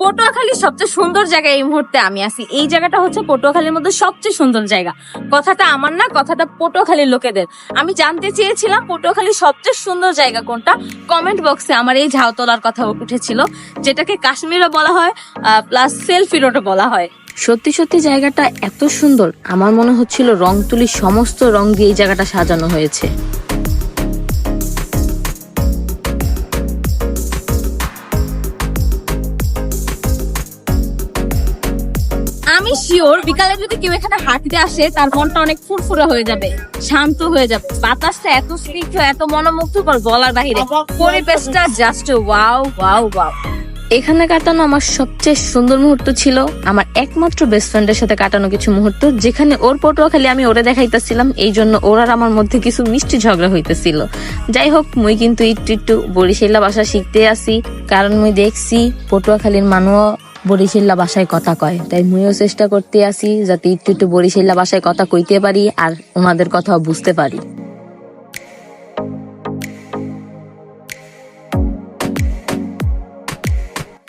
পটুয়াখালীর সবচেয়ে সুন্দর জায়গা এই মুহূর্তে আমি আছি। এই জায়গাটা হচ্ছে পটুয়াখালীর মধ্যে সবচেয়ে সুন্দর জায়গা। কথাটা আমার না, কথাটা পটুয়াখালীর লোকেদের। আমি জানতে চেয়েছিলাম পটুয়াখালীর সবচেয়ে সুন্দর জায়গা কোনটা। কমেন্ট বক্সে আমার এই ঝাউতলার কথা উঠেছিল, যেটাকে কাশ্মীরও বলা হয় প্লাস সেলফি রোডও বলা হয়। সত্যি সত্যি জায়গাটা এত সুন্দর, আমার মনে হচ্ছিল রং তুলি সমস্ত রং দিয়ে এই জায়গাটা সাজানো হয়েছে। শিওর বিকালে যদি কেউ এখানে হাঁটতে আসে তার মনটা অনেক ফুরফুরে হয়ে যাবে শান্ত হয়ে যাবে। বাতাসটা এত স্নিগ্ধ এত মনোমুগ্ধকর বলার বাহিরে পরিবেশটা জাস্ট ওয়াও ওয়াও ওয়াও এখানে কাটানো আমার সবচেয়ে সুন্দর মুহূর্ত ছিল আমার একমাত্র বেস্ট ফ্রেন্ডের সাথে কাটানো কিছু মুহূর্ত যেখানে ওর পটুয়াখালী আমি ওরে দেখাইতেছিলাম এই জন্য ওর আর আমার মধ্যে কিছু মিষ্টি ঝগড়া হইতেছিল। যাই হোক মুই কিন্তু একটু একটু বরিশাল্লা বাসা শিখতে আসি কারণ মুই দেখছি পটুয়াখালীর মানুষ বরিশাল্লা ভাষায় কথা কয়। তাই মুইও চেষ্টা করতে আসি যাতে একটু একটু বরিশাল্লা ভাষায় কথা কইতে পারি আর ওনাদের কথাও বুঝতে পারি।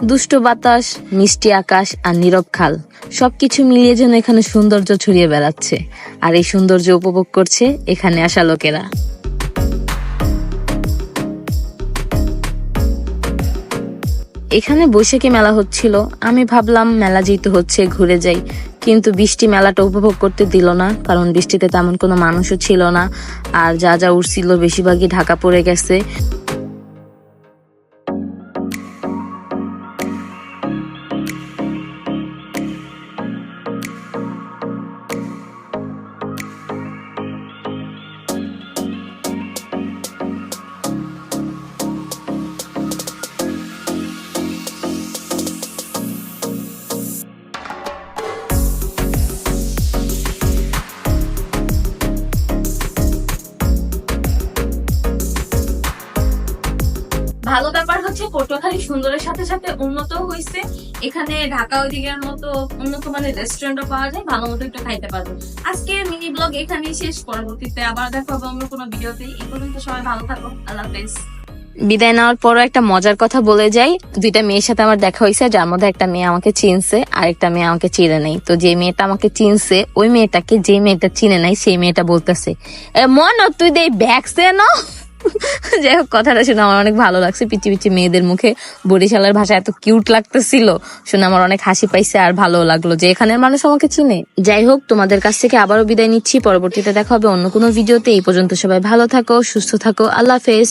দুষ্ট বাতাস, মিষ্টি আকাশ আর নীরব খাল, সবকিছু মিলিয়ে যেন এখানে সৌন্দর্য ছড়িয়ে বেড়াচ্ছে। আর এই সৌন্দর্য উপভোগ করছে এখানে আসা লোকেরা। এখানে বৈশাখী মেলা হচ্ছিল। আমি ভাবলাম, মেলা যেহেতু হচ্ছে, ঘুরে যাই। কিন্তু বৃষ্টি মেলাটা উপভোগ করতে দিল না, কারণ বৃষ্টিতে তেমন কোনো মানুষও ছিল না। আর যা যা উঠছিল বেশিরভাগই ঢাকা পড়ে গেছে। ভালো ব্যাপার হচ্ছে পটুয়াখালী সুন্দরের সাথে সাথে উন্নত হয়েছে এখানে ঢাকা ওইদিকের মতো উন্নত মানের রেস্টুরেন্টও পাওয়া যায় ভালো মতো একটু খাইতে পারব। আজকে মিনি ব্লগ এখানেই শেষ পরবর্তীতে আবার দেখা হবে অন্য কোনো ভিডিওতে এই পর্যন্ত সবাই ভালো থাকো আল্লাহ হাফেজ। বিদায় নেওয়ার পরও একটা মজার কথা বলে যাই। দুইটা মেয়ের সাথে আমার দেখা হয়েছে যার মধ্যে একটা মেয়ে আমাকে চিনছে আর একটা মেয়ে আমাকে চিনে নেই। তো যে মেয়েটা আমাকে চিনছে ওই মেয়েটাকে যে মেয়েটা চিনে নাই সেই মেয়েটা বলতেছে "এ, মন তুই দে ব্যাগসে না যাই হোক, কথাটা শুনে আমার অনেক ভালো লাগছে পিচি পিচি মেয়েদের মুখে। বরিশালের ভাষা এত কিউট লাগতেছিল, শুনে আমার অনেক হাসি পাইছে আর ভালো লাগল যে এখানের মানুষ আমাকে চিনে। যাই হোক, তোমাদের কাছ থেকে আবারও বিদায় নিচ্ছি, পরবর্তীতে দেখা হবে অন্য কোনো ভিডিওতে। এই পর্যন্ত সবাই ভালো থাকো, সুস্থ থাকো, আল্লাহ হাফেজ।